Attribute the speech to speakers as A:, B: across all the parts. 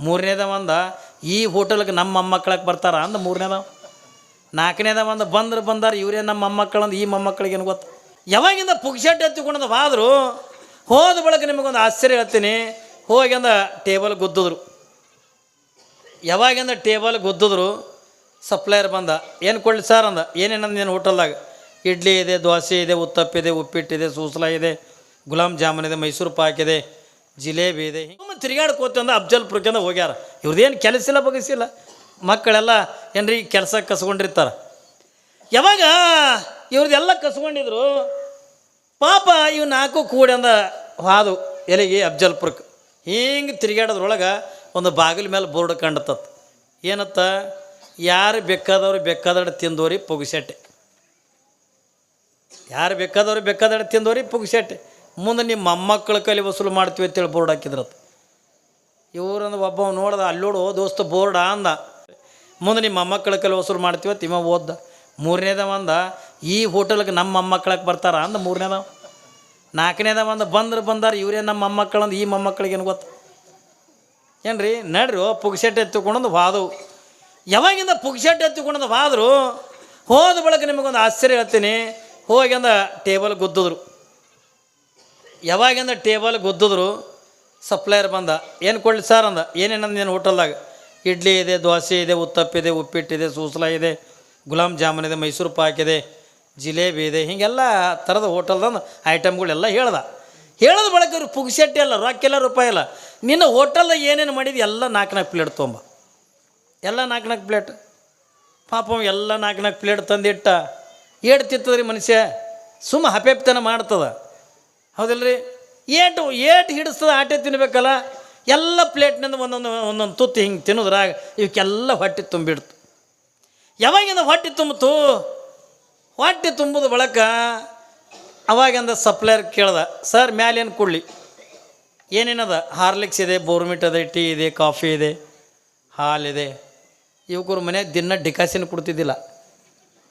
A: ಮೂರನೇದ ಒಂದು, ಈ ಹೋಟೆಲ್ಗೆ ನಮ್ಮ ಮೊಮ್ಮಕ್ಕಳಕ್ಕೆ ಬರ್ತಾರ ಅಂದ ಮೂರನೇದ. ನಾಲ್ಕನೇದ ಒಂದು, ಬಂದ್ರೆ ಬಂದಾರ, ಇವರೇ ನಮ್ಮ ಮೊಮ್ಮಕ್ಕಳಂದು ಈ ಮೊಮ್ಮಕ್ಕಳಿಗೆ ಏನು ಗೊತ್ತು? ಯಾವಾಗಿಂದ ಪುಕ್ಷಟ್ ಎತ್ತಿಕೊಂಡದ ಆದರೂ ಹೋದ ಬಳಿಕ ನಿಮಗೊಂದು ಆಶ್ಚರ್ಯ ಹೇಳ್ತೀನಿ. ಹೋಗಿಂದ ಟೇಬಲ್ ಗುದ್ದಿದ್ರು. ಯಾವಾಗಿಂದ ಟೇಬಲ್ ಗುದ್ದಿದ್ರು, ಸಪ್ಲೈಯರ್ ಬಂದ, ಏನು ಕೊಡ್ಲಿ ಸರ್ ಅಂದ ಏನೇನಂದ ನೀನು ಹೋಟೆಲ್ದಾಗ? ಇಡ್ಲಿ ಇದೆ, ದೋಸೆ ಇದೆ, ಉತ್ತಪ್ಪಿದೆ, ಉಪ್ಪಿಟ್ಟಿದೆ, ಸೂಸಲ ಇದೆ, ಗುಲಾಬ್ ಜಾಮೂನ್ ಇದೆ, ಮೈಸೂರು ಪಾಕ್ ಇದೆ. ಜಿಲೇಬಿ ಇದೆ. ಹಿಂಗೆ ತಿರುಗಾಡ್ಕೋತಂದ ಅಫ್ಜಲ್ಪುರಕ್ಕಿಂದ ಹೋಗ್ಯಾರ. ಇವ್ರದ್ದೇನು ಕೆಲಸ ಇಲ್ಲ ಬಗಸಿಲ್ಲ ಮಕ್ಕಳೆಲ್ಲ ಏನ್ರಿ ಕೆಲಸ ಕಸ್ಕೊಂಡಿರ್ತಾರೆ. ಯಾವಾಗ ಇವ್ರದ್ದೆಲ್ಲ ಕಸ್ಕೊಂಡಿದ್ರು, ಪಾಪ ಇವು ನಾಲ್ಕು ಕೂಡ ಅಂದ ಹಾದು ಎಲೆಗೆ ಅಫ್ಜಲ್ಪುರಕ್ಕೆ ಹಿಂಗೆ ತಿರುಗಾಡೋದ್ರೊಳಗೆ ಒಂದು ಬಾಗಿಲ ಮೇಲೆ ಬೋರ್ಡ್ ಕಂಡತ್ತ. ಏನತ್ತ? ಯಾರು ಬೇಕಾದವ್ರು ಬೇಕಾದಡೆ ತಿಂದೋರಿ ಪುಗ್ಸೆಟ್ಟೆ ಯಾರು ಬೇಕಾದವ್ರು ಬೇಕಾದಡೆ ತಿಂದೋರಿ ಪುಗ್ಸೆಟ್ಟೆ ಮುಂದೆ ನಿಮ್ಮ ಮೊಮ್ಮಕ್ಕಳ ಕಲಿ ವಸೂಲು ಮಾಡ್ತೀವಿ ಅಂತೇಳಿ ಬೋರ್ಡ್ ಹಾಕಿದ್ರತ್ ಇವ್ರಂದು ಒಬ್ಬ ನೋಡ್ದ, ಅಲ್ಲೋಡು ದೋಸ್ತ, ಬೋರ್ಡ ಅಂದ. ಮುಂದೆ ನಿಮ್ಮ ಮೊಮ್ಮಕ್ಕಳ ಕೈಲಿ ವಸೂಲು ಮಾಡ್ತೀವಿ ಅಂತ ಇವ ಓದ್ದ. ಮೂರನೇದ ಒಂದು, ಈ ಹೋಟೆಲ್ಗೆ ನಮ್ಮ ಮೊಮ್ಮಕ್ಕಳಕ್ಕೆ ಬರ್ತಾರ ಅಂದ ಮೂರನೇದ ನಾಲ್ಕನೇದ ಒಂದು, ಬಂದ್ರೆ ಬಂದಾರ, ಇವರೇ ನಮ್ಮ ಮೊಮ್ಮಕ್ಕಳಂದು ಈ ಮೊಮ್ಮಕ್ಕಳಿಗೆ ಏನು ಗೊತ್ತು? ಏನ್ರಿ, ನಡ್ರಿ ಪುಗ್ಸೆಟ್ ಎತ್ತಿಕೊಂಡೊಂದು ವಾದವು. ಯಾವಾಗಿಂದ ಪುಗ್ಸೆಟ್ ಎತ್ತಿಕೊಂಡಂದು ವಾದರು, ಹೋದ ಬಳಿಕ ನಿಮಗೊಂದು ಆಶ್ಚರ್ಯ ಹೇಳ್ತೀನಿ. ಹೋಗ್ಯಂದ ಅಂದ, ಟೇಬಲ್ ಗುದ್ದಿದ್ರು. ಯಾವಾಗಿಂದ ಟೇಬಲ್ ಗೊದ್ದಿದ್ರು ಸಪ್ಲೈಯರ್ ಬಂದ, ಏನು ಕೊಡ್ಲಿ ಸರ್ ಅಂದ ಏನೇನಂದ ನೀನು ಹೋಟೆಲ್ದಾಗ? ಇಡ್ಲಿ ಇದೆ, ದೋಸೆ ಇದೆ, ಉತ್ತಪ್ಪಿದೆ ಉಪ್ಪಿಟ್ಟಿದೆ ಸೂಸಲ ಇದೆ, ಗುಲಾಬ್ ಜಾಮೂನ್ ಇದೆ, ಮೈಸೂರು ಪಾಕ್ ಇದೆ, ಜಿಲೇಬಿ ಇದೆ. ಹೀಗೆಲ್ಲ ಥರದ ಹೋಟೆಲ್ದಂದು ಐಟಮ್ಗಳೆಲ್ಲ ಹೇಳ್ದ. ಹೇಳೋದು ಬಳಕ ಇವ್ರು ಪುಗ್ಸೆಟ್ಟಿ ಅಲ್ಲ, ರೊಕ್ಕೆಲ್ಲ ರೂಪಾಯಿ ಅಲ್ಲ. ನಿನ್ನ ಹೋಟೆಲ್ದಾಗ ಏನೇನು ಮಾಡಿದ್ದು ಎಲ್ಲ ನಾಲ್ಕು ನಾಲ್ಕು ಪ್ಲೇಟ್ ತೊಂಬ. ಎಲ್ಲ ನಾಲ್ಕು ನಾಲ್ಕು ಪ್ಲೇಟ್? ಪಾಪ ಎಲ್ಲ ನಾಲ್ಕು ನಾಲ್ಕು ಪ್ಲೇಟ್ ತಂದಿಟ್ಟ. ಏಡ್ತಿತ್ತದ್ರಿ ಮನುಷ್ಯ ಸುಮ್ಮ ಹಪೆಪ್ತನ ಮಾಡ್ತದ. ಹೌದಿಲ್ರಿ? ಏಟು ಏಟು ಹಿಡಿಸ್ತದೆ ಆಟೆ ತಿನ್ಬೇಕಲ್ಲ, ಎಲ್ಲ ಪ್ಲೇಟ್ನಿಂದ ಒಂದೊಂದು ಒಂದೊಂದು ತುತ್ತು ಹಿಂಗೆ ತಿನ್ನೋದ್ರಾಗ ಇವಕ್ಕೆಲ್ಲ ಹೊಟ್ಟೆ ತುಂಬಿಡ್ತು. ಯಾವಾಗಿಂದ ಹೊಟ್ಟೆ ತುಂಬಿತು? ಹೊಟ್ಟೆ ತುಂಬುದ ಬಳಕ ಅವಾಗಿಂದ ಸಪ್ಲೈಯರ್ ಕೇಳ್ದೆ, ಸರ್ ಮ್ಯಾಲೇನು ಕೊಡಲಿ? ಏನೇನದ? ಹಾರ್ಲಿಕ್ಸ್ ಇದೆ, ಬೋರ್ಮಿಟ್ ಇದೆ, ಟೀ ಇದೆ, ಕಾಫಿ ಇದೆ ಹಾಲಿದೆ ಇವಕರು ಮನೆ ದಿನ ಡಿಕಾಸಿನ ಕೊಡ್ತಿದ್ದಿಲ್ಲ.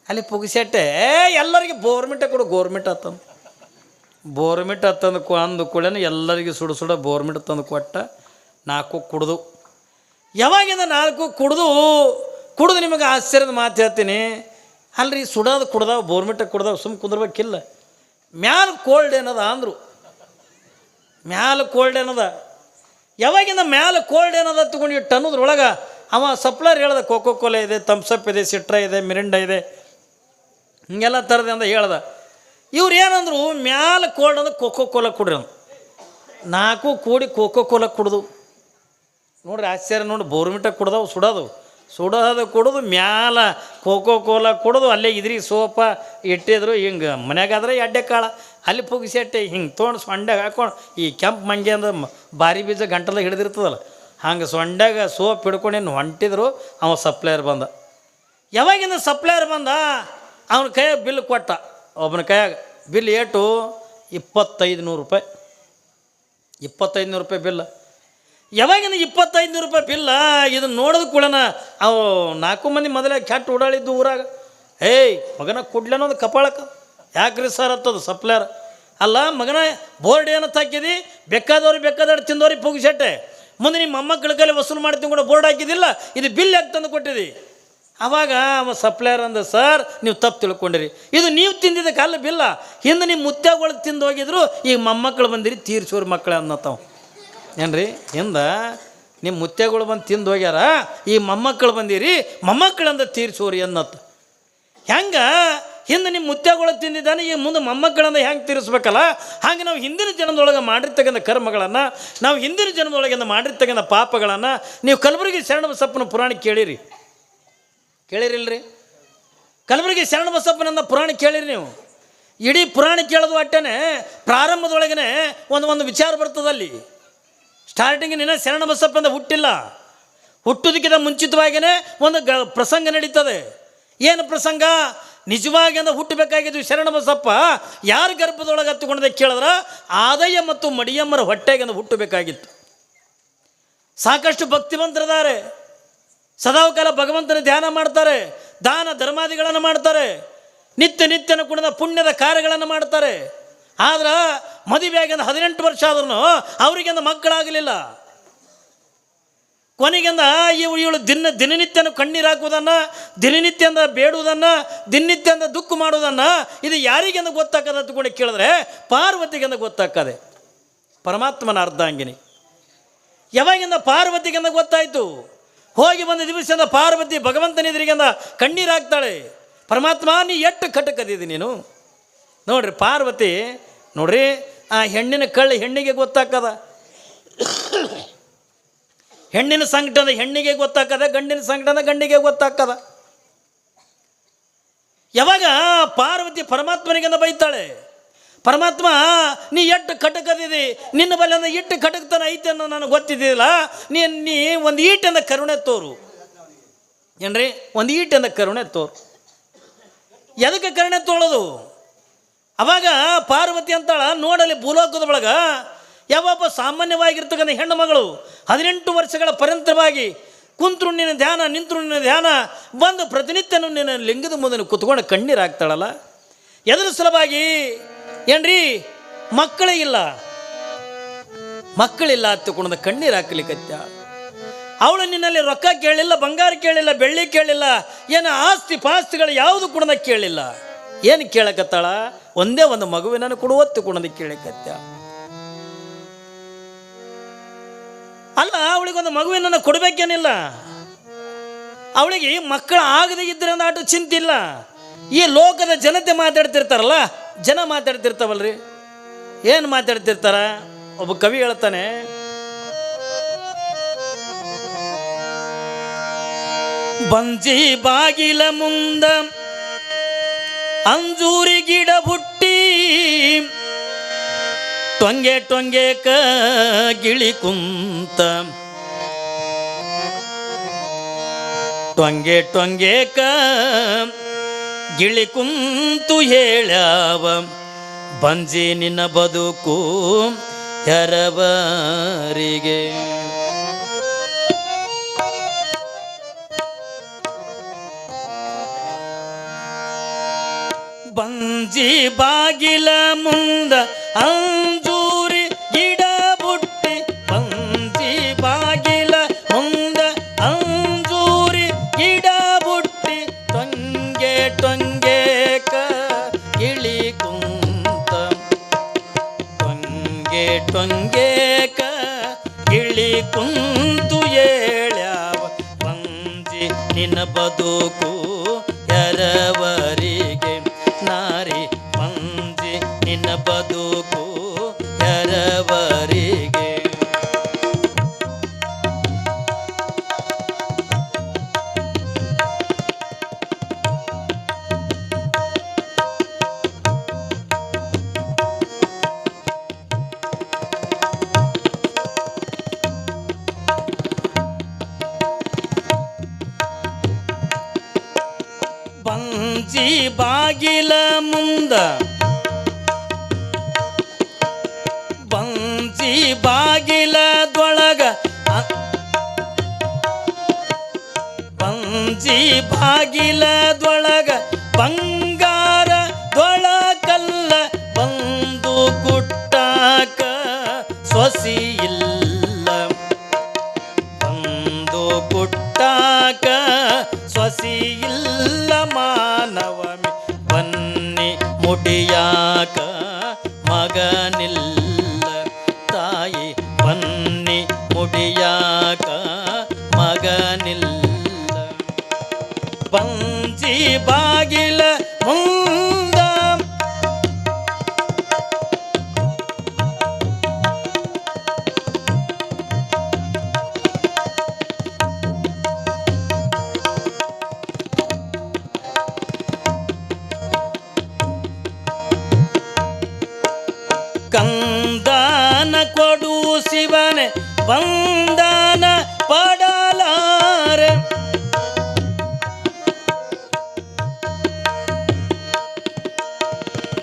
A: ಅಲ್ಲಿ ಪುಗಿಸೆಟ್ಟೆ ಎಲ್ಲರಿಗೆ ಬೋರ್ಮಿಟ ಕೊಡು, ಗೋರ್ಮೆಂಟ್ ಹತ್ತಂದು ಬೋರ್ಮಿಟ್ ತಂದು ಅಂದು ಕೂಡ ಎಲ್ಲರಿಗೂ ಸುಡು ಸುಡ ಬೋರ್ಮಿಟ್ ತಂದು ಕೊಟ್ಟ ನಾಲ್ಕು ಕುಡ್ದು. ಯಾವಾಗಿಂದ ನಾಲ್ಕು ಕುಡ್ದು? ಕುಡ್ದು ನಿಮಗೆ ಆಶ್ಚರ್ಯದ ಮಾತು ಹೇಳ್ತೀನಿ. ಅಲ್ರಿ, ಸುಡೋದು ಕುಡ್ದಾವ, ಬೋರ್ಮಿಟ ಕುಡ್ದಾವ ಸುಮ್ಮ ಕುಂದ್ರಬೇಕಿಲ್ಲ. ಮ್ಯಾಲ ಕೋಲ್ಡ್ ಏನದ ಅಂದರು. ಮ್ಯಾಲ ಕೋಲ್ಡ್ ಏನದ? ಯಾವಾಗಿಂದ ಮ್ಯಾಲ ಕೋಲ್ಡ್ ಏನದ ತಗೊಂಡು ಇಟ್ಟು ಅನ್ನೋದ್ರೊಳಗೆ ಅವ ಸಪ್ಲರ್ ಹೇಳ್ದ ಕೋಕೋ ಕೋಲ ಇದೆ ತಮ್ಸಪ್ ಇದೆ ಸಿಟ್ರ ಇದೆ ಮಿರಿಂಡ ಇದೆ. ಹಿಂಗೆಲ್ಲ ಥರದ ಅಂತ ಹೇಳ್ದ. ಇವ್ರು ಏನಂದ್ರು ಮ್ಯಾಲ ಕೋಲ್ಡ್ ಅಂದ್ರೆ ಕೋಕೋ ಕೋಲ ಕುಡ್ರಿ ನಾಲ್ಕು ಕೂಡಿ ಕೋಕೋ ಕೋಲ ಕುಡ್ದು. ನೋಡ್ರಿ ಆಶ್ಚರ್ಯ ನೋಡಿ ಬೋರ್ಮಿಟ ಕುಡ್ದವು, ಸುಡೋದು. ಸುಡೋದು ಕುಡಿದು ಮ್ಯಾಲ ಕೋಕೋ ಕೋಲ ಕುಡಿದು, ಅಲ್ಲೇ ಇದ್ರಿ ಸೋಪ ಇಟ್ಟಿದ್ರು. ಹಿಂಗೆ ಮನ್ಯಾಗಾದ್ರೆ ಎಡ್ಡೆ ಕಾಳ. ಅಲ್ಲಿ ಪುಗಿಸೆಟ್ಟೆ ಹಿಂಗೆ ತೊಗೊಂಡು ಸೊಂಡಾಗ ಹಾಕೊಂಡು, ಈ ಕೆಂಪು ಮಂಗೆ ಅಂದ್ರೆ ಭಾರಿ ಬೀಜ ಗಂಟಲ ಹಿಡಿದಿರ್ತದಲ್ಲ. ಹಂಗೆ ಸೊಂಡಾಗ ಸೋಪ್ ಹಿಡ್ಕೊಂಡೇನು ಹೊಂಟಿದ್ರು, ಅವ ಸಪ್ಲೈಯರ್ ಬಂದ. ಯಾವಾಗಿಂದ ಸಪ್ಲೈಯರ್ ಬಂದ? ಅವನ ಕೈಯಾಗ ಬಿಲ್ ಕೊಟ್ಟ. ಒಬ್ಬನ ಕೈಯಾಗ ಬಿಲ್ ಏಟು ಇಪ್ಪತ್ತೈದು ನೂರು ರೂಪಾಯಿ. ಇಪ್ಪತ್ತೈದು ನೂರು ರೂಪಾಯಿ ಬಿಲ್. ಯಾವಾಗಿನ ಇಪ್ಪತ್ತೈದು ನೂರು ರೂಪಾಯಿ ಬಿಲ್ಲ ಇದನ್ನು ನೋಡಿದ ಕೂಡನ ಅವು ನಾಲ್ಕು ಮಂದಿ ಮೊದಲೇ ಕೆಟ್ಟ ಓಡಾಳಿದ್ದು ಊರಾಗ. ಏಯ್, ಮಗನ ಕೊಡ್ಲೇನೊಂದು ಕಪಾಳಕ್ಕೆ. ಯಾಕ್ರಿ ಸರ್ ಹತ್ತದು ಸಪ್ಲೈಯರ್? ಅಲ್ಲ, ಮಗನ ಬೋರ್ಡ್ ಏನು ಹಾಕಿದಿ? ಬೇಕಾದವ್ರು ಬೇಕಾದವ್ರು ತಿಂದವ್ರಿಗೆ ಪುಗಿಸೆಟ್ಟೆ. ಮುಂದೆ ನಿಮ್ಮ ಮೊಮ್ಮಕ್ಕಳ ಕೈಲಿ ವಸೂಲು ಮಾಡ್ತೀನಿ ಕೂಡ ಬೋರ್ಡ್ ಹಾಕಿದಿಲ್ಲ. ಇದು ಬಿಲ್ ಯಾಕೆ ತಂದು ಕೊಟ್ಟಿದಿ? ಅವಾಗ ಅವ ಸಪ್ಲೈಯರ್ ಅಂದ ಸರ್ ನೀವು ತಪ್ಪು ತಿಳ್ಕೊಂಡಿರಿ. ಇದು ನೀವು ತಿಂದಿದ್ದ ಕಾಲ ಬಿಲ್ಲ. ಹಿಂದೆ ನಿಮ್ಮ ಮುತ್ಯಾಗಳು ತಿಂದು ಹೋಗಿದ್ರು, ಈಗ ಮೊಮ್ಮಕ್ಕಳು ಬಂದಿರಿ, ತೀರ್ಸೋರು ಮಕ್ಕಳು ಏನು ರೀ ಹಿಂದೆ ನಿಮ್ಮ ಮುತ್ಯಗಳು ಬಂದು ತಿಂದು ಹೋಗ್ಯಾರ ಈ ಮೊಮ್ಮಕ್ಕಳು ಬಂದಿರಿ ಮೊಮ್ಮಕ್ಕಳಂದ ತೀರ್ಸೋರಿ ಅನ್ನತ್ತ. ಹೆಂಗೆ? ಹಿಂದೆ ನಿಮ್ಮ ಮುತ್ಯಗಳು ತಿಂದಿದ್ದಾನೆ, ಈಗ ಮುಂದೆ ಮೊಮ್ಮಕ್ಕಳನ್ನು ಹೆಂಗೆ ತೀರಿಸ್ಬೇಕಲ್ಲ? ಹಾಗೆ ನಾವು ಹಿಂದಿನ ಜನ್ಮದೊಳಗೆ ಮಾಡಿರ್ತಕ್ಕಂಥ ಕರ್ಮಗಳನ್ನು, ನಾವು ಹಿಂದಿನ ಜನ್ಮದೊಳಗಿಂದ ಮಾಡಿರ್ತಕ್ಕಂಥ ಪಾಪಗಳನ್ನು, ನೀವು ಕಲಬುರಗಿ ಶರಣಬಸಪ್ಪನ ಪುರಾಣ ಕೇಳಿರಿ. ಕೇಳಿರಿಲ್ರಿ? ಕಲಬುರಗಿ ಶರಣಬಸಪ್ಪನನ್ನ ಪುರಾಣ ಕೇಳಿರಿ ನೀವು. ಇಡೀ ಪುರಾಣ ಕೇಳೋದು ಅಟ್ಟೆನೆ ಪ್ರಾರಂಭದೊಳಗನೆ ಒಂದು ಒಂದು ವಿಚಾರ ಸ್ಟಾರ್ಟಿಂಗ್ ನಿನ್ನ ಶರಣಬಸಪ್ಪಂದ ಹುಟ್ಟಿಲ್ಲ. ಹುಟ್ಟುದಕ್ಕಿಂತ ಮುಂಚಿತವಾಗಿಯೇ ಒಂದು ಗ ಪ್ರಸಂಗ ನಡೀತದೆ. ಏನು ಪ್ರಸಂಗ? ನಿಜವಾಗಿ ಅಂದ್ರೆ ಹುಟ್ಟಬೇಕಾಗಿದ್ದು ಶರಣಬಸಪ್ಪ ಯಾರ ಗರ್ಭದೊಳಗೆ ಹತ್ತುಕೊಂಡದೆ ಕೇಳಿದ್ರೆ? ಆದಯ್ಯ ಮತ್ತು ಮಡಿಯಮ್ಮರ ಹೊಟ್ಟೆಗೆ ಹುಟ್ಟಬೇಕಾಗಿತ್ತು. ಸಾಕಷ್ಟು ಭಕ್ತಿವಂತರಿದ್ದಾರೆ. ಸದಾಕಾಲ ಭಗವಂತನ ಧ್ಯಾನ ಮಾಡ್ತಾರೆ, ದಾನ ಧರ್ಮಾದಿಗಳನ್ನು ಮಾಡ್ತಾರೆ, ನಿತ್ಯ ನಿತ್ಯನ ಕುಣಿದ ಪುಣ್ಯದ ಕಾರ್ಯಗಳನ್ನು ಮಾಡ್ತಾರೆ. ಆದ್ರೆ ಮದುವೆಯಾಗಿಂದ ಹದಿನೆಂಟು ವರ್ಷ ಆದ್ರೂ ಅವರಿಗಿಂದ ಮಕ್ಕಳಾಗಲಿಲ್ಲ. ಕೊನೆಗಿಂದ ಇವು ಇವಳು ದಿನ ದಿನನಿತ್ಯನ ಕಣ್ಣೀರು ಹಾಕುವುದನ್ನು ದಿನನಿತ್ಯಂದ ಬೇಡುವುದನ್ನು ದಿನನಿತ್ಯಂದ ದುಃಖ ಮಾಡುವುದನ್ನ ಇದು ಯಾರಿಗೆಂದ ಗೊತ್ತಾಗದ ಅಂತ ಕೇಳಿದ್ರೆ ಪಾರ್ವತಿಗೆಂದ ಗೊತ್ತಾಕದೆ ಪರಮಾತ್ಮನ ಅರ್ಧಾಂಗಿನಿ. ಯಾವಾಗಿಂದ ಪಾರ್ವತಿಗೆಂದ ಗೊತ್ತಾಯ್ತು? ಹೋಗಿ ಬಂದ ದಿವಸದಿಂದ ಪಾರ್ವತಿ ಭಗವಂತನ ಎದುರಿಗೆಂದ ಕಣ್ಣೀರಾಗ್ತಾಳೆ, ಪರಮಾತ್ಮ ನೀ ಎಷ್ಟು ಕಟಕದಿದಿ ನೀನು? ನೋಡ್ರಿ, ಪಾರ್ವತಿ, ನೋಡ್ರಿ, ಆ ಹೆಣ್ಣಿನ ಕಳ್ಳಿ ಹೆಣ್ಣಿಗೆ ಗೊತ್ತಾಕದ ಹೆಣ್ಣಿನ ಸಂಕಟದ ಹೆಣ್ಣಿಗೆ ಗೊತ್ತಾಕದ ಗಂಡಿನ ಸಂಕಟದ ಗಂಡಿಗೆ ಗೊತ್ತಾಕದ ಯಾವಾಗ ಪಾರ್ವತಿ ಪರಮಾತ್ಮನಿಗೆಂದ ಬೈತಾಳೆ ಪರಮಾತ್ಮ, ನೀ ಎಟ್ಟು ಕಟಕದಿದೆ? ನಿನ್ನ ಬಲ್ಲಿ ಅಂದ್ರೆ ಇಟ್ಟು ಕಟಕ್ತನ ಐತೆ ಅನ್ನೋ ನನಗೆ ಗೊತ್ತಿದ್ದಿಲ್ಲ. ನೀ ನೀ ಒಂದು ಈಟನ್ನು ಕರುಣೆ ತೋರು. ಏನ್ರಿ? ಒಂದು ಈಟನ್ನು ಕರುಣೆ ತೋರು. ಎದಕ್ಕೆ ಕರುಣೆ ತೋಳೋದು? ಅವಾಗ ಪಾರ್ವತಿ ಅಂತಾಳ, ನೋಡಲಿ ಭೂಲೋಕದ ಒಳಗ ಯಾವೊಬ್ಬ ಸಾಮಾನ್ಯವಾಗಿರ್ತಕ್ಕಂಥ ಹೆಣ್ಣು ಮಗಳು ಹದಿನೆಂಟು ವರ್ಷಗಳ ಪರ್ಯಂತವಾಗಿ ಕುಂತರು ನಿನ್ನ ಧ್ಯಾನ, ನಿಂತರು ನಿನ್ನ ಧ್ಯಾನ, ಬಂದು ಪ್ರತಿನಿತ್ಯನು ನಿನ್ನ ಲಿಂಗದ ಮುಂದೆ ಕುತ್ಕೊಂಡು ಕಣ್ಣೀರು ಹಾಕ್ತಾಳಲ್ಲ. ಎದರ ಸಲುವಾಗಿ ಏನ್ರಿ? ಮಕ್ಕಳೇ ಇಲ್ಲ. ಮಕ್ಕಳಿಲ್ಲ ಹತ್ತುಕೊಂಡ ಕಣ್ಣೀರು ಹಾಕಲಿಕ್ಕತ್ಯ ಅವಳು ನಿನ್ನಲ್ಲಿ ರೊಕ್ಕ ಕೇಳಿಲ್ಲ, ಬಂಗಾರ ಕೇಳಿಲ್ಲ, ಬೆಳ್ಳಿ ಕೇಳಿಲ್ಲ, ಏನು ಆಸ್ತಿ ಪಾಸ್ತಿಗಳು ಯಾವುದು ಕೂಡ ಕೇಳಿಲ್ಲ. ಏನು ಕೇಳಕತ್ತಾಳ? ಒಂದೇ ಒಂದು ಮಗುವಿನನ್ನು ಕೊಡುವತ್ತು ಕುಣದ ಕೇಳಿಕತ್ಯ. ಅಲ್ಲ, ಅವಳಿಗೊಂದು ಮಗುವಿನ ಕೊಡಬೇಕೇನಿಲ್ಲ. ಅವಳಿಗೆ ಮಕ್ಕಳು ಆಗದೆ ಇದ್ರೆ ಅಂದ ಚಿಂತೆ ಚಿಂತಿಲ್ಲ. ಈ ಲೋಕದ ಜನತೆ ಮಾತಾಡ್ತಿರ್ತಾರಲ್ಲ ಜನ ಮಾತಾಡ್ತಿರ್ತಾವಲ್ರಿ? ಏನು ಮಾತಾಡ್ತಿರ್ತಾರ? ಒಬ್ಬ ಕವಿ ಹೇಳ್ತಾನೆ, ಬಂಜಿ ಬಾಗಿಲ ಮುಂದ ಅಂಜೂರಿ ಗಿಡ ಹುಟ್ಟಿ, ಟೊಂಗೆ ಟೊಂಗೆ ಕ ಗಿಳಿ ಕುಂತ. ಟೊಂಗೆ ಟೊಂಗೆ ಕ ಗಿಳಿ ಕುಂತು ಹೇಳವ ಬಂಜಿ ನಿನ್ನ ಬದುಕು ಎರವರಿಗೆ ಬಂಜಿ ಬಾಗಿಲ ಮುಂದ ಅಂಜೂರಿ ಬದುಕು ಎರವರಿಗೆ ನಾರಿ ಬಂಜಿ ನಿನ್ನ ಬದುಕು ಬಂಜಿ ಬಾಗಿಲದೊಳಗ. ಅ- ಬಂಜಿ ಬಾಗಿಲದೊಳಗ. ಬಂಗಾರ ದೊಳಕಲ್ಲ ಬಂದು ಗುಟ್ಟಾಕ ಸೊಸಿ ಇಲ್ಲ. ಬಂದು ಗುಟ್ಟಾಕ ಸೊಸಿ ಇಲ್ಲ ಮಾನವಮಿ ಬನ್ನಿ ಮುಡಿಯಾಕ ಮಗನಿಲ್ಲ. ಮಗನಿಲ್ಲ ಬಂಜಿ ಬಾಗಿಲ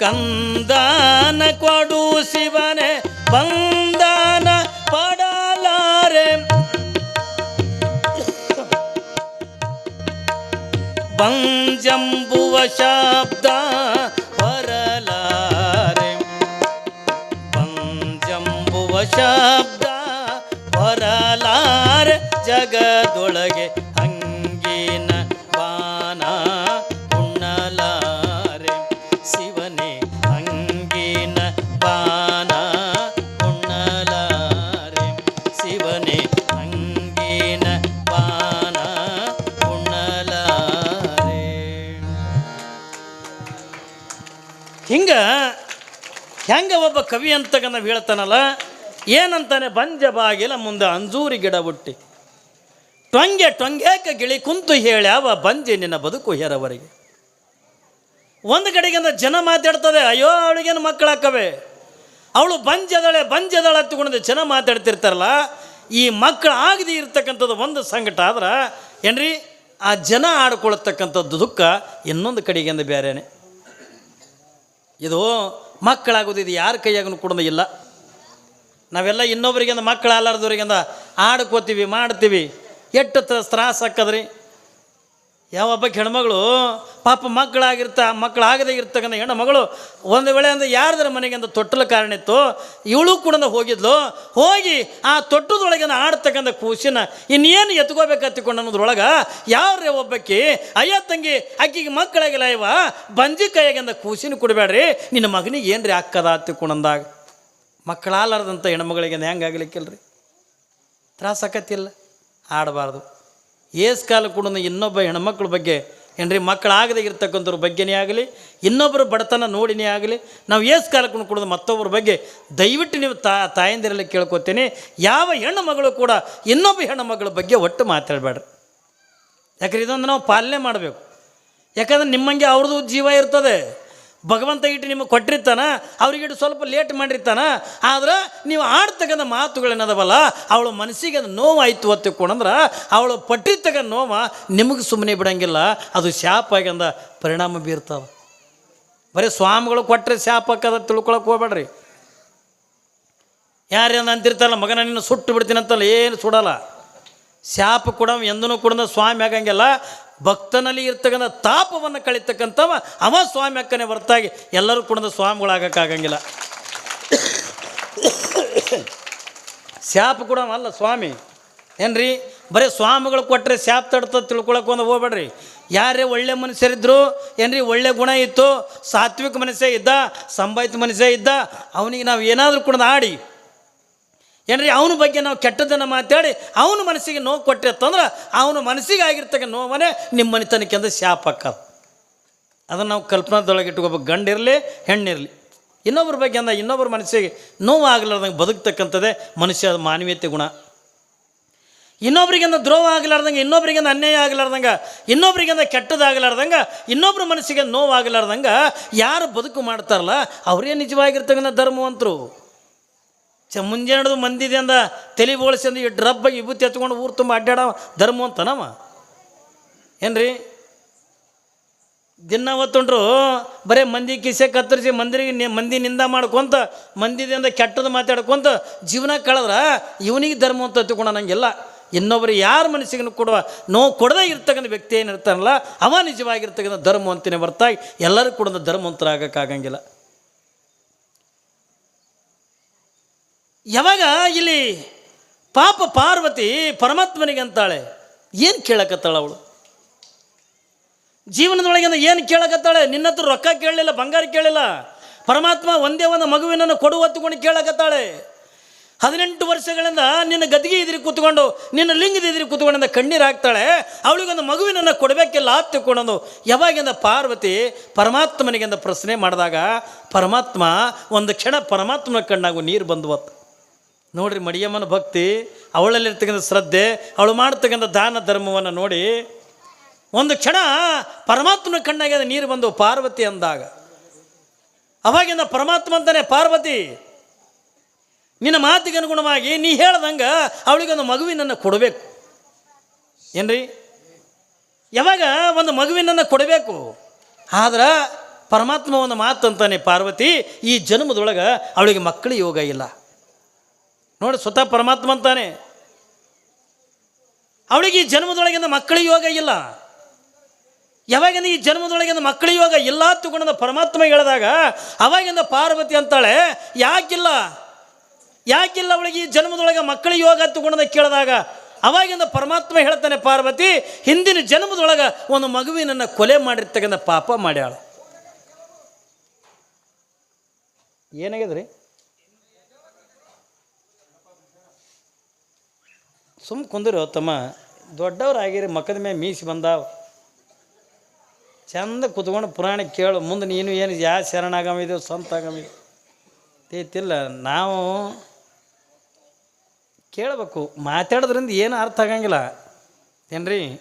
A: ಕಂದಾನ ಕೊಡು ಶಿವನೆ ಬಂದಾನ ಪಡಲಾರೆ. ಬಂಜಂಬುವ ಶಬ್ದ ಬರಲಾರೆ. ಬಂಜಂಬುವ ಶಬ್ದ ಬರಲಾರೆ ಜಗ ಜಾಗದೊಳಗೆ. ಹೆಂಗ ಒಬ್ಬ ಕವಿ ಅಂತಗ ನಾವು ಹೇಳ್ತಾನಲ್ಲ ಏನಂತಾನೆ, ಬಂಜ ಬಾಗಿಲ ಮುಂದೆ ಅಂಜೂರಿ ಗಿಡ ಹುಟ್ಟಿ. ಟೊಂಗೆ ಟೊಂಗೇಕ ಗಿಳಿ ಕುಂತು ಹೇಳ್ಯಾವ ಬಂಜೆ ನಿನ್ನ ಬದುಕು ಹೇರವರೆಗೆ. ಒಂದು ಕಡೆಗೆ ಜನ ಮಾತಾಡ್ತದೆ, ಅಯ್ಯೋ, ಅವಳಿಗೇನು ಮಕ್ಕಳಾಕವೆ? ಅವಳು ಬಂಜದಳೆ, ಬಂಜದಳ ಹತ್ತುಕೊಂಡು ಜನ ಮಾತಾಡ್ತಿರ್ತಾರಲ್ಲ, ಈ ಮಕ್ಕಳು ಆಗದೆ ಇರ್ತಕ್ಕಂಥದ್ದು ಒಂದು ಸಂಕಟ ಆದ್ರೆ, ಏನ್ರಿ, ಆ ಜನ ಆಡ್ಕೊಳ್ತಕ್ಕಂಥದ್ದು ದುಃಖ ಇನ್ನೊಂದು ಕಡೆಗಿಂದ ಬೇರೆನೆ ಇದು ಮಕ್ಕಳಾಗೋದು ಇದು ಯಾರ ಕೈಯಾಗೂ ಕೂಡ ಇಲ್ಲ. ನಾವೆಲ್ಲ ಇನ್ನೊಬ್ರಿಗಿಂದ ಮಕ್ಕಳು ಆಲಾರ್ದವ್ರಿಗಿಂದ ಆಡ್ಕೋತೀವಿ, ಮಾಡ್ತೀವಿ. ಎಷ್ಟು ತ್ರಾಸ ಹಾಕದ್ರಿ ಯಾವೊಬ್ಬ ಹೆಣ್ಮಗಳು ಪಾಪ ಮಕ್ಕಳಾಗಿರ್ತಾ, ಮಕ್ಕಳಾಗದೇ ಇರ್ತಕ್ಕಂಥ ಹೆಣ್ಣು ಮಗಳು ಒಂದು ವೇಳೆ ಅಂದ್ರೆ ಯಾರ್ದರ ಮನೆಗೆ ಅಂತ ತೊಟ್ಟಲ ಕಾರಣ ಇತ್ತು, ಇವಳು ಕೂಡ ಹೋಗಿದ್ಲು, ಹೋಗಿ ಆ ತೊಟ್ಟದೊಳಗೆ ಆಡ್ತಕ್ಕಂಥ ಕೂಸಿನ ಇನ್ನೇನು ಎತ್ಕೋಬೇಕತ್ತಿಕೊಂಡು ಅನ್ನೋದ್ರೊಳಗೆ ಯಾವ್ರೆ ಒಬ್ಬಕ್ಕೆ? ಅಯ್ಯ ತಂಗಿ, ಅಕ್ಕಿಗೆ ಮಕ್ಕಳಾಗಿಲ್ಲ ಇವ, ಬಂಜಿ ಕೈಯಾಗಿಂದ ಕೂಸಿನ ಕೊಡಬೇಡ್ರಿ, ನಿನ್ನ ಮಗನಿಗೆ ಏನ್ರಿ ಹಾಕದ ಹತ್ತಿಕೊಂಡಂದಾಗ ಮಕ್ಕಳಾಲಾರ್ದಂಥ ಹೆಣ್ಮಗಳಿಗೆ ಹೆಂಗಾಗಲಿಕ್ಕಿಲ್ಲ ತ್ರಾಸ ಆಕತ್ತಿಲ್ಲ, ಆಡಬಾರ್ದು. ಏಸ್ ಕಾಲ ಕೂಡ ಇನ್ನೊಬ್ಬ ಹೆಣ್ಮಕ್ಳ ಬಗ್ಗೆ, ಏನ್ರಿ, ಮಕ್ಕಳಾಗದೆ ಇರ್ತಕ್ಕಂಥವ್ರ ಬಗ್ಗೆನೇ ಆಗಲಿ, ಇನ್ನೊಬ್ಬರ ಬಡತನ ನೋಡಿನೇ ಆಗಲಿ, ನಾವು ಏಸ್ ಕಾಲಕ್ಕೆ ಕೂಡ ಮತ್ತೊಬ್ಬರ ಬಗ್ಗೆ ದಯವಿಟ್ಟು ನೀವು ತಾ, ತಾಯಂದಿರಲ್ಲಿ ಕೇಳ್ಕೊತೀನಿ, ಯಾವ ಹೆಣ್ಣು ಮಗಳು ಕೂಡ ಇನ್ನೊಬ್ಬ ಹೆಣ್ಣು ಮಗಳ ಬಗ್ಗೆ ಒಟ್ಟು ಮಾತಾಡಬೇಡ್ರಿ. ಯಾಕಂದ್ರೆ ಇದೊಂದು ನಾವು ಪಾಲನೆ ಮಾಡಬೇಕು. ಯಾಕಂದ್ರೆ ನಿಮ್ಮಂಗೆ ಅವ್ರದ್ದು ಜೀವ ಇರ್ತದೆ. ಭಗವಂತ ಇಟ್ಟು ನಿಮಗೆ ಕೊಟ್ಟಿರ್ತಾನ, ಅವ್ರಿಗೆ ಸ್ವಲ್ಪ ಲೇಟ್ ಮಾಡಿರ್ತಾನ, ಆದ್ರೆ ನೀವು ಆಡ್ತಕ್ಕಂಥ ಮಾತುಗಳೇನದವಲ್ಲ, ಅವಳ ಮನಸ್ಸಿಗೆ ಅದು ನೋವಾಯಿತು ಅಂತ ತಿಳ್ಕೊಂಡಂದ್ರೆ ಅವಳು ಪಟ್ಟಿರ್ತಕ್ಕ ನೋವ ನಿಮಗೆ ಸುಮ್ಮನೆ ಬಿಡಂಗಿಲ್ಲ, ಅದು ಶಾಪ ಆಗ್ಯಂದ ಪರಿಣಾಮ ಬೀರ್ತಾವ. ಬರೀ ಸ್ವಾಮಿಗಳು ಕೊಟ್ಟರೆ ಶಾಪ ಹಾಕದ ತಿಳ್ಕೊಳಕ್ಕೆ ಹೋಗ್ಬೇಡ್ರಿ. ಯಾರೇನು ಅಂತಿರ್ತಾರಲ್ಲ, ಮಗನ ನಿನ್ನ ಸುಟ್ಟು ಬಿಡ್ತೀನಿ ಅಂತಲ್ಲ ಏನು ಸುಡಲ್ಲ. ಶಾಪ ಕೂಡ ಎಂದೂ ಕೂಡ ಸ್ವಾಮಿ ಆಗಂಗಿಲ್ಲ ಭಕ್ತನಲ್ಲಿ ಇರ್ತಕ್ಕಂಥ ತಾಪವನ್ನು ಕಳಿತಕ್ಕಂಥವ ಅವ ಸ್ವಾಮಿ ಅಕ್ಕನೇ ಹೊರತಾಗಿ ಎಲ್ಲರೂ ಕೂಡ ಸ್ವಾಮಿಗಳಾಗಕ್ಕಾಗಂಗಿಲ್ಲ. ಶಾಪ ಕೂಡ ಅಲ್ಲ ಸ್ವಾಮಿ. ಏನ್ರಿ? ಬರೀ ಸ್ವಾಮಿಗಳು ಕೊಟ್ಟರೆ ಶಾಪ್ ತಡ್ತ ತಿಳ್ಕೊಳಕ್ಕೆ ಒಂದು ಹೋಗ್ಬೇಡ್ರಿ. ಯಾರೇ ಒಳ್ಳೆ ಮನುಷ್ಯರಿದ್ದರು ಏನ್ರಿ, ಒಳ್ಳೆ ಗುಣ ಇತ್ತು, ಸಾತ್ವಿಕ ಮನುಷ್ಯ ಇದ್ದ ಸಂಭಾಯಿತ ಮನುಷ್ಯ ಇದ್ದ, ಅವನಿಗೆ ನಾವು ಏನಾದರೂ ಕೂಡ ಆಡಿ ಏನ್ರಿ, ಅವನ ಬಗ್ಗೆ ನಾವು ಕೆಟ್ಟದನ್ನು ಮಾತಾಡಿ ಅವನ ಮನಸ್ಸಿಗೆ ನೋವು ಕೊಟ್ಟರೆ ಅಂತಂದ್ರೆ ಅವನ ಮನಸ್ಸಿಗೆ ಆಗಿರ್ತಕ್ಕ ನೋವನೇ ನಿಮ್ಮ ಮನೆತನಕ್ಕೆ ಅಂದ್ರೆ ಶಾಪ ಅಕ್ಕದ ಅದನ್ನು ನಾವು ಕಲ್ಪನಾದೊಳಗೆ ಇಟ್ಕೋಬೇಕು. ಗಂಡಿರಲಿ, ಹೆಣ್ಣಿರಲಿ. ಇನ್ನೊಬ್ಬರ ಬಗ್ಗೆ ಅಂದ ಇನ್ನೊಬ್ಬರ ಮನಸ್ಸಿಗೆ ನೋವು ಆಗಲಾರ್ದಂಗೆ ಬದುಕ್ತಕ್ಕಂಥದ್ದೇ ಮನುಷ್ಯ ಮಾನವೀಯತೆ ಗುಣ. ಇನ್ನೊಬ್ರಿಗಿಂದ ದ್ರೋಹ ಆಗಲಾರ್ದಂಗೆ ಇನ್ನೊಬ್ರಿಗಿಂದ ಅನ್ಯಾಯ ಆಗಲಾರ್ದಂಗೆ ಇನ್ನೊಬ್ರಿಗಿಂದ ಕೆಟ್ಟದಾಗಲಾರ್ದಂಗೆ ಇನ್ನೊಬ್ಬರ ಮನಸ್ಸಿಗೆ ನೋವು ಆಗಲಾರ್ದಂಗೆ ಯಾರು ಬದುಕು ಮಾಡ್ತಾರಲ್ಲ, ಅವರೇ ನಿಜವಾಗಿರ್ತಕ್ಕಂಥ ಧರ್ಮವಂತರು. ಚ ಮುಂಜಾನೆದು ಮಂದಿದೆ ಅಂದ, ತಲೆ ಬೋಳಿಸಿ ಅಂದ ಇಟ್ಟು ರಬ್ಬ ವಿಭೂತಿ ಎತ್ಕೊಂಡು ಊರು ತುಂಬ ಅಡ್ಡಾಡ ಧರ್ಮ ಅಂತನವ? ಏನ್ರಿ? ದಿನ ಹೊತ್ತುಂಟ್ರು, ಬರೇ ಮಂದಿ ಕಿಸೆ ಕತ್ತರಿಸಿ ಮಂದಿರಿಗೆ ಮಂದಿ ನಿಂದ ಮಾಡ್ಕೊಂತ ಮಂದಿದಿಂದ ಕೆಟ್ಟದ ಮಾತಾಡ್ಕೊಂತ ಜೀವನ ಕಳೆದ್ರ ಇವನಿಗೆ ಧರ್ಮ ಅಂತ ಹತ್ತಿಕೊಂಡ ನಂಗೆಲ್ಲ. ಇನ್ನೊಬ್ಬರು ಯಾರ ಮನಸ್ಸಿಗೆ ಕೊಡುವ, ನೋವು ಕೊಡದೇ ಇರ್ತಕ್ಕಂಥ ವ್ಯಕ್ತಿ ಏನಿರ್ತಾನಲ್ಲ, ಅವ ನಿಜವಾಗಿರ್ತಕ್ಕಂಥ ಧರ್ಮ ಅಂತಾನೆ ಬರ್ತಾಯ, ಎಲ್ಲರೂ ಕೂಡ ಧರ್ಮವಂತರಾಗಕ್ಕಾಗಂಗಿಲ್ಲ. ಯಾವಾಗ ಇಲ್ಲಿ ಪಾಪ ಪಾರ್ವತಿ ಪರಮಾತ್ಮನಿಗೆ ಅಂತಾಳೆ, ಏನು ಕೇಳಕತ್ತಾಳೆ ಅವಳು? ಜೀವನದೊಳಗಿಂದ ಏನು ಕೇಳಕತ್ತಾಳೆ? ನಿನ್ನ ಹತ್ರ ರೊಕ್ಕ ಕೇಳಲಿಲ್ಲ, ಬಂಗಾರ ಕೇಳಿಲ್ಲ ಪರಮಾತ್ಮ ಒಂದೇ ಒಂದು ಮಗುವಿನನ್ನು ಕೊಡು ಹೊತ್ತುಕೊಂಡು ಕೇಳಕತ್ತಾಳೆ. ಹದಿನೆಂಟು ವರ್ಷಗಳಿಂದ ನಿನ್ನ ಗದಿಗೆ ಇದ್ರಿ ಕೂತ್ಕೊಂಡು, ನಿನ್ನ ಲಿಂಗದ ಇದ್ರಿ ಕೂತ್ಕೊಂಡಿಂದ ಕಣ್ಣೀರು ಹಾಕ್ತಾಳೆ. ಅವಳಿಗೊಂದು ಮಗುವಿನನ್ನು ಕೊಡಬೇಕಿಲ್ಲ ತಿಳ್ಕೊಂಡು ಯಾವಾಗಿಂದ ಪಾರ್ವತಿ ಪರಮಾತ್ಮನಿಗೆಂದ ಪ್ರಶ್ನೆ ಮಾಡಿದಾಗ, ಪರಮಾತ್ಮ, ಒಂದು ಕ್ಷಣ ಪರಮಾತ್ಮನ ಕಣ್ಣಾಗು ನೀರು ಬಂದ್ವತ್ತು ನೋಡ್ರಿ ಮಡಿಯಮ್ಮನ ಭಕ್ತಿ, ಅವಳಲ್ಲಿರ್ತಕ್ಕಂಥ ಶ್ರದ್ಧೆ, ಅವಳು ಮಾಡ್ತಕ್ಕಂಥ ದಾನ ಧರ್ಮವನ್ನು ನೋಡಿ, ಒಂದು ಕ್ಷಣ ಪರಮಾತ್ಮನ ಕಣ್ಣಾಗೆ ನೀರು ಬಂದು ಪಾರ್ವತಿ ಅಂದಾಗ. ಅವಾಗಿಂದ ಪರಮಾತ್ಮ ಅಂತಾನೆ, ಪಾರ್ವತಿ, ನಿನ್ನ ಮಾತಿಗೆ ಅನುಗುಣವಾಗಿ ನೀ ಹೇಳ್ದಂಗೆ ಅವಳಿಗೊಂದು ಮಗುವಿನನ್ನು ಕೊಡಬೇಕು. ಏನ್ರಿ? ಯಾವಾಗ ಒಂದು ಮಗುವಿನನ್ನು ಕೊಡಬೇಕು? ಆದ್ರೆ ಪರಮಾತ್ಮ ಒಂದು ಮಾತು ಅಂತಾನೆ ಪಾರ್ವತಿ, ಈ ಜನ್ಮದೊಳಗೆ ಅವಳಿಗೆ ಮಕ್ಕಳು ಯೋಗ ಇಲ್ಲ. ನೋಡಿ ಸ್ವತಃ ಪರಮಾತ್ಮ ಅಂತಾನೆ. ಅವಳಿಗೆ ಈ ಜನ್ಮದೊಳಗಿಂದ ಮಕ್ಕಳ ಯೋಗ ಇಲ್ಲ. ಯಾವಾಗಿಂದ ಈ ಜನ್ಮದೊಳಗಿಂದ ಮಕ್ಕಳ ಯೋಗ ಇಲ್ಲ ತಗೊಂಡ ಪರಮಾತ್ಮ ಹೇಳಿದಾಗ, ಅವಾಗಿಂದ ಪಾರ್ವತಿ ಅಂತಾಳೆ, ಯಾಕಿಲ್ಲ? ಯಾಕಿಲ್ಲ ಅವಳಿಗೆ ಈ ಜನ್ಮದೊಳಗೆ ಮಕ್ಕಳ ಯೋಗ ತಗೊಂಡ ಕೇಳಿದಾಗ, ಅವಾಗಿಂದ ಪರಮಾತ್ಮ ಹೇಳ್ತಾನೆ ಪಾರ್ವತಿ, ಹಿಂದಿನ ಜನ್ಮದೊಳಗೆ ಒಂದು ಮಗುವಿನನ್ನು ಕೊಲೆ ಮಾಡಿರ್ತಕ್ಕಂಥ ಪಾಪ ಮಾಡ್ಯಾಳ. ಏನಾಗ್ಯದ್ರಿ ಸುಮ್ಮ ಕುಂದಿರೋ ತಮ್ಮ ದೊಡ್ಡವರಾಗಿರಿ, ಮಕ್ಕದ ಮೇಲೆ ಮೀಸಿ ಬಂದಾವ. ಚಂದ ಕುತ್ಕೊಂಡು ಪುರಾಣ ಕೇಳು, ಮುಂದೆ ನೀನು ಏನು, ಯಾ ಶರಣಾಗಮಿದೆ ಸ್ವಂತ ಆಗಮಿದೆ ಇತ್ತಿಲ್ಲ, ನಾವು ಕೇಳಬೇಕು, ಮಾತಾಡೋದ್ರಿಂದ ಏನು ಅರ್ಥ ಆಗಂಗಿಲ್ಲ. ಏನ್ರಿ?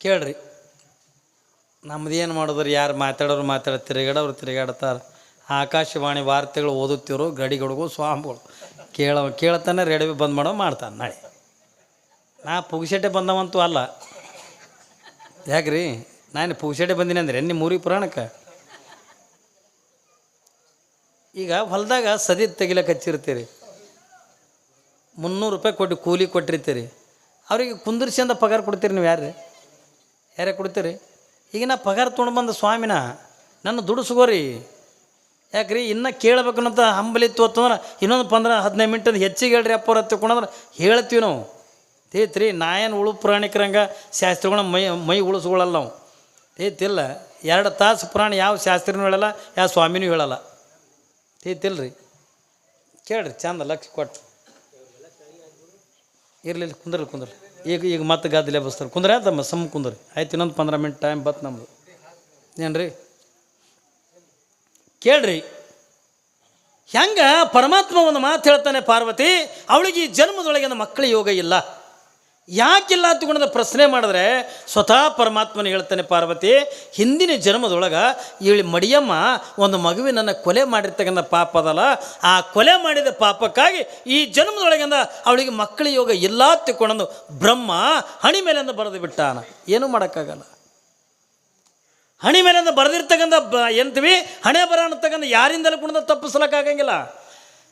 A: ಕೇಳ್ರಿ. ನಮ್ದು ಏನು ಮಾಡಿದ್ರು? ಯಾರು ಮಾತಾಡೋರು ಮಾತಾಡ ತಿರುಗಾಡೋರು ತಿರುಗಾಡ್ತಾರೆ. ಆಕಾಶವಾಣಿ ವಾರ್ತೆಗಳು ಓದುತ್ತಿರೋ ಗಡಿಗಳಿಗೂ ಸ್ವಾಮಿಗಳು. ಕೇಳೋ, ಕೇಳ್ತಾನೆ ರೇಡಿಯೋ ಬಂದ್ ಮಾಡೋ ಮಾಡ್ತಾನೆ ನಾಳೆ. ನಾ ಪುಗ್ಸೆಟ್ಟೆ ಬಂದವಂತೂ ಅಲ್ಲ. ಯಾಕ್ರಿ? ನಾನು ಪುಗ್ಸೆಟ್ಟೆ ಬಂದೀನಿ ಅಂದ್ರೆ ನಿಮ್ಮ ಮೂರಿ ಪುರಾಣಕ್ಕೆ? ಈಗ ಹೊಲದಾಗ ಸದಿ ತೆಗಿಲಕ್ಕೆ ಹಚ್ಚಿರ್ತೀರಿ. ಮುನ್ನೂರು ರೂಪಾಯಿ ಕೊಟ್ಟು ಕೂಲಿ ಕೊಟ್ಟಿರ್ತೀರಿ. ಅವರಿಗೆ ಕುಂದಿರ್ಸಿಂದ ಪಗಾರ ಕೊಡ್ತೀರಿ ನೀವು ಯಾರು ಯಾರೇ ಕೊಡ್ತೀರಿ? ಈಗ ನಾ ಪಗಾರ ತೊಗೊಂಡು ಬಂದ ಸ್ವಾಮಿನ ನನ್ನ ದುಡಿಸ್ಕೋರಿ ಯಾಕ್ರಿ? ಇನ್ನೂ ಅಂತ ಹಂಬಲಿತ್ತು ಅಂತಂದ್ರೆ ಇನ್ನೊಂದು ಪಂದ್ರ ಹದಿನೈದು ಮಿನಿಟ್ ಹೆಚ್ಚಿಗೆ ಹೇಳ್ರಿ ಅಪ್ಪರ ತಿಳ್ಕೊಂಡ್ರೆ ಹೇಳ್ತೀವಿ ನಾವು. ತೇತ್ರಿ ನಾಯನ್ ಉಳು ಪುರಾಣಿಕರಂಗ ಶಾಸ್ತ್ರಿಗಳ ಮೈ ಮೈ ಉಳಿಸ್ಕೊಳ್ಳಲ್ಲ ನಾವು. ತೇತಿಲ್ಲ, ಎರಡು ತಾಸು ಪುರಾಣ ಯಾವ ಶಾಸ್ತ್ರಿನೂ ಹೇಳಲ್ಲ, ಯಾವ ಸ್ವಾಮಿನೂ ಹೇಳಲ್ಲ. ತೇತಿಲ್ರಿ? ಕೇಳ್ರಿ, ಚಂದ ಲಕ್ಷ ಕೊಟ್ಟು ಇರಲಿಲ್ಲ ಕುಂದ್ರಲಿ ಕುಂದ್ರಿ ಈಗ ಈಗ ಮತ್ತೆ ಗದ್ದಲೆ ಬಸ್ತಾರೆ. ಕುಂದ್ರೆ ತಮ್ಮ, ಸಮ್ ಕುಂದ್ರಿ. ಆಯ್ತು, ಇನ್ನೊಂದು ಪಂದ್ರ ಮಿನಿಟ್ ಟೈಮ್ ಬತ್ತು ನಮ್ಮದು ಏನ್ರಿ? ಕೇಳ್ರಿ. ಹೆಂಗ ಪರಮಾತ್ಮ ಒಂದು ಮಾತು ಹೇಳ್ತಾನೆ ಪಾರ್ವತಿ, ಅವಳಿಗೆ ಈ ಜನ್ಮದೊಳಗಿನ ಮಕ್ಕಳ ಯೋಗ ಇಲ್ಲ. ಯಾಕಿಲ್ಲ ಅಂತಕೊಂಡ ಪ್ರಶ್ನೆ ಮಾಡಿದ್ರೆ ಸ್ವತಃ ಪರಮಾತ್ಮನ ಹೇಳ್ತಾನೆ ಪಾರ್ವತಿ, ಹಿಂದಿನ ಜನ್ಮದೊಳಗೆ ಇವಳಿ ಮಡಿಯಮ್ಮ ಒಂದು ಮಗುವಿನನ್ನು ಕೊಲೆ ಮಾಡಿರ್ತಕ್ಕಂಥ ಪಾಪ ಅದಲ್ಲ. ಆ ಕೊಲೆ ಮಾಡಿದ ಪಾಪಕ್ಕಾಗಿ ಈ ಜನ್ಮದೊಳಗಿಂದ ಅವಳಿಗೆ ಮಕ್ಕಳ ಯೋಗ ಇಲ್ಲ ತಿಳ್ಕೊಂಡು ಬ್ರಹ್ಮ ಹಣಿ ಮೇಲಿಂದ ಬರೆದು ಬಿಟ್ಟಾನ. ಏನೂ ಮಾಡೋಕ್ಕಾಗಲ್ಲ. ಹಣಿ ಮೇಲೆ ಬರೆದಿರ್ತಕ್ಕಂಥ ಬ, ಎಂತೀವಿ? ಹಣೆ ಬರ ಅನ್ನತಕ್ಕಂಥ ಯಾರಿಂದಲೂ ಕೂಡ ತಪ್ಪಿಸ್ಲಕ್ಕಾಗಂಗಿಲ್ಲ.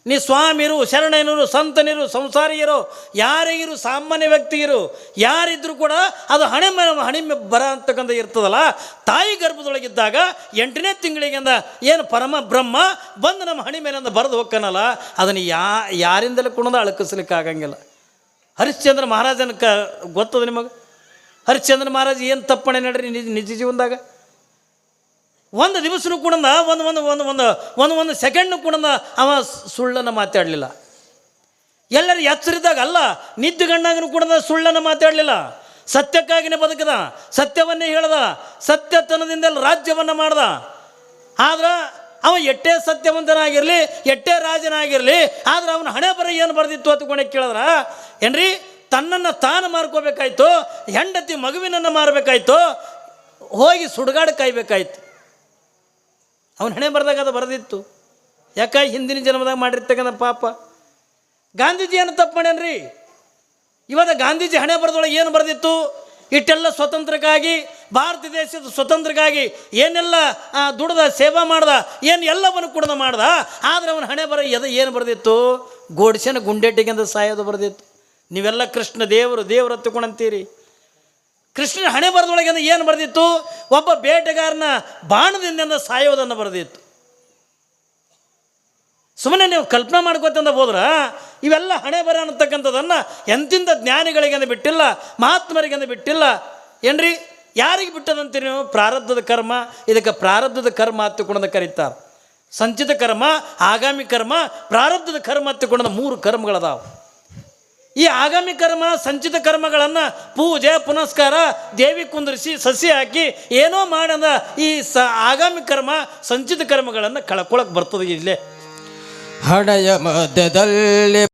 A: ನೀ ಸ್ವಾಮಿರು, ಶರಣನಿರು, ಸಂತನಿರು, ಸಂಸಾರಿಯರು ಯಾರಿಗಿರು ಸಾಮಾನ್ಯ ವ್ಯಕ್ತಿಯರು, ಯಾರಿದ್ರು ಕೂಡ ಅದು ಹಣೆ ಮೇಲೆ, ಹಣೆ ಬರ ಅಂತಕ್ಕಂಥ ಇರ್ತದಲ್ಲ, ತಾಯಿ ಗರ್ಭದೊಳಗಿದ್ದಾಗ ಎಂಟನೇ ತಿಂಗಳಿಗಿಂದ ಏನು ಪರಮ ಬ್ರಹ್ಮ, ಬಂದು ನಮ್ಮ ಹಣೆ ಮೇಲಿಂದ ಬರೆದು ಹೋಗ್ಕನಲ್ಲ ಅದನ್ನು ಯಾ, ಯಾರಿಂದಲೂ ಕುಣದ ಅಳಕಿಸ್ಲಿಕ್ಕಾಗಂಗಿಲ್ಲ. ಹರಿಶ್ಚಂದ್ರ ಮಹಾರಾಜನ ಕ, ಗೊತ್ತದ ನಿಮಗೆ? ಹರಿಶ್ಚಂದ್ರ ಮಹಾರಾಜ್ ಏನು ತಪ್ಪಣೆ ನಡ್ರಿ ನಿಜ ನಿಜ ಜೀವನದಾಗ? ಒಂದು ದಿವಸನೂ ಕೂಡ ಒಂದು ಒಂದು ಒಂದು ಒಂದು ಒಂದು ಒಂದು ಸೆಕೆಂಡ್ನು ಕೂಡ ಅವ ಸುಳ್ಳನ್ನು ಮಾತಾಡಲಿಲ್ಲ. ಎಲ್ಲರೂ ಎಚ್ಚರಿದ್ದಾಗ ಅಲ್ಲ ನಿದ್ದೆಗಣ್ಣಾಗನು ಕೂಡ ಸುಳ್ಳನ್ನು ಮಾತಾಡಲಿಲ್ಲ. ಸತ್ಯಕ್ಕಾಗಿನೇ ಬದುಕದ, ಸತ್ಯವನ್ನೇ ಹೇಳ್ದ ಸತ್ಯತನದಿಂದಲೇ ರಾಜ್ಯವನ್ನು ಮಾಡ್ದ. ಆದ್ರೆ ಅವ ಎಟ್ಟೇ ಸತ್ಯವಂತನಾಗಿರಲಿ ಎಟ್ಟೇ ರಾಜನಾಗಿರಲಿ, ಆದ್ರೆ ಅವನ ಹಣೆ ಬರ ಏನು ಬರೆದಿತ್ತು ಅತ್ಕೊಂಡೆ ಕೇಳಿದ್ರ? ಏನ್ರಿ? ತನ್ನನ್ನು ತಾನು ಮಾರ್ಕೋಬೇಕಾಯ್ತು, ಹೆಂಡತಿ ಮಗುವಿನನ್ನು ಮಾರಬೇಕಾಯ್ತು, ಹೋಗಿ ಸುಡುಗಾಡು ಕಾಯ್ಬೇಕಾಯ್ತು. ಅವನ ಹಣೆ ಬರೆದಾಗ ಅದು ಬರೆದಿತ್ತು. ಯಾಕೆ ಹಿಂದಿನ ಜನ್ಮದಾಗ ಮಾಡಿರ್ತಕ್ಕಂಥ ಪಾಪ? ಗಾಂಧೀಜಿ ಏನು ತಪ್ಪು ಮಾಡ್ಯಾನ್ರಿ? ಇವಾಗ ಗಾಂಧೀಜಿ ಹಣೆ ಬರೆದೊಳಗೆ ಏನು ಬರೆದಿತ್ತು? ಇಟ್ಟೆಲ್ಲ ಸ್ವತಂತ್ರಕ್ಕಾಗಿ, ಭಾರತ ದೇಶದ ಸ್ವತಂತ್ರಕ್ಕಾಗಿ ಏನೆಲ್ಲ ದುಡ್ದ ಸೇವಾ ಮಾಡ್ದ, ಏನು ಎಲ್ಲವನ್ನು ಕುಡ್ದ ಮಾಡ್ದ, ಆದರೆ ಅವನ ಹಣೆ ಬರ ಎದ ಏನು ಬರೆದಿತ್ತು? ಗೋಡ್ಸೆನ ಗುಂಡೆಟ್ಟಿಗೆಂದು ಸಾಯೋದು ಬರೆದಿತ್ತು. ನೀವೆಲ್ಲ ಕೃಷ್ಣ ದೇವರು ದೇವರು ಹತ್ತುಕೊಂಡಂತೀರಿ. ಕೃಷ್ಣನ ಹಣೆ ಬರದೊಳಗೆ ಏನು ಬರೆದಿತ್ತು? ಒಬ್ಬ ಬೇಟೆಗಾರನ ಬಾಣದಿಂದ ಸಾಯೋದನ್ನು ಬರೆದಿತ್ತು. ಸುಮ್ಮನೆ ನೀವು ಕಲ್ಪನೆ ಮಾಡ್ಕೋತಂದ ಹೋದ್ರ, ಇವೆಲ್ಲ ಹಣೆ ಬರ ಅನ್ನತಕ್ಕಂಥದ್ದನ್ನು ಎಂತಿಂಥ ಜ್ಞಾನಿಗಳಿಗೆಂದು ಬಿಟ್ಟಿಲ್ಲ ಮಹಾತ್ಮರಿಗೆಂದು ಬಿಟ್ಟಿಲ್ಲ. ಏನ್ರಿ? ಯಾರಿಗೆ ಬಿಟ್ಟದಂತೀರಿ ನೀವು? ಪ್ರಾರಬ್ಧದ ಕರ್ಮ, ಇದಕ್ಕೆ ಪ್ರಾರಬ್ಧದ ಕರ್ಮ ಹತ್ತಿಕೊಂಡು ಕರೀತಾರೆ. ಸಂಚಿತ ಕರ್ಮ, ಆಗಾಮಿ ಕರ್ಮ, ಪ್ರಾರಬ್ಧದ ಕರ್ಮ ಹತ್ತುಕೊಂಡ ಮೂರು ಕರ್ಮಗಳದಾವು. ಈ ಆಗಾಮಿ ಕರ್ಮ, ಸಂಚಿತ ಕರ್ಮಗಳನ್ನು ಪೂಜೆ, ಪುನಸ್ಕಾರ, ದೇವಿ ಕುಂದರಿಸಿ, ಸಸಿ ಹಾಕಿ, ಏನೋ ಮಾಡಂದ ಈ ಸ ಆಗಾಮಿ ಕರ್ಮ, ಸಂಚಿತ ಕರ್ಮಗಳನ್ನು ಕಳ್ಕೊಳಕ್ಕೆ ಬರ್ತದೆ ಇಲ್ಲೇ.
B: ಹಣೆಯ ಮಧ್ಯದಲ್ಲಿ